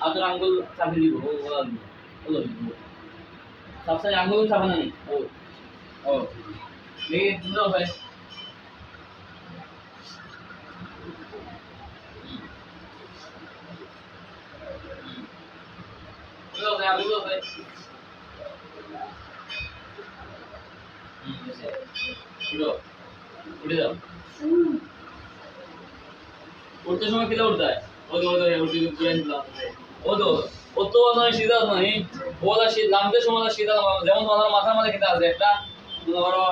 আপনার আঙ্গুল চাপে দিব ও ও সবসময় আঙ্গুল চাপে না ও ও দেখি দুটো ভাই উঠো যাও উঠতে সময় কিলা উঠता है ಹೋದ ಹೋದ ಹುಡುಗಿದು ಫ್ರೆಂಡ್ ಓದು ওতো নয় সিধা নয় ওলা সি নামতে সময় সিধা যেমন তোমার মাথার মাঝে কিন্তু আছে একটা ধরো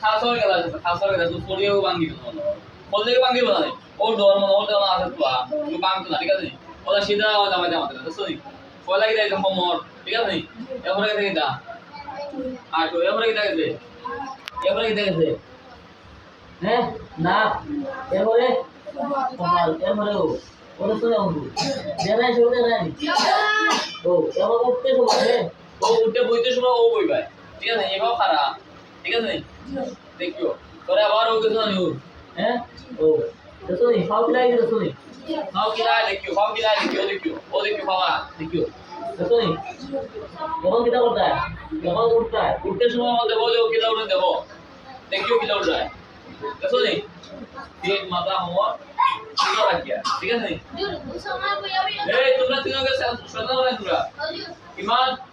খাসর গেলা আছে খাসর গেলা তুই পড়িয়েও ভাঙিব পড়লেও ভাঙিব না ওর ডর মনে ওর ডর আছে তো তুমি ভাঙতো না ঠিক আছে ওলা সিধা ওলা জামাই জামাতে না সরি ওলা কি দেখে মর ঠিক আছে এবারে থেকে দা আর তো এবারে কি দেখে এবারে কি দেখে হ্যাঁ না এবারে এবারে ও শুনে এবার উঠতে সময় হ্যাঁ ও উঠতে ও বই দেখিও পরে আবার ও কিছু হ্যাঁ করতে হয় যখন উঠতে হয় উঠতে সময় আমাদের দেবো যে কিতা উঠে দেবো দেখিও কিতা উঠে হয় দেখো নি পেট মাথা হওয়া ঠিক আছে? এই তোমরা তিনজনকে সাথে তোমরা। ইমান এটা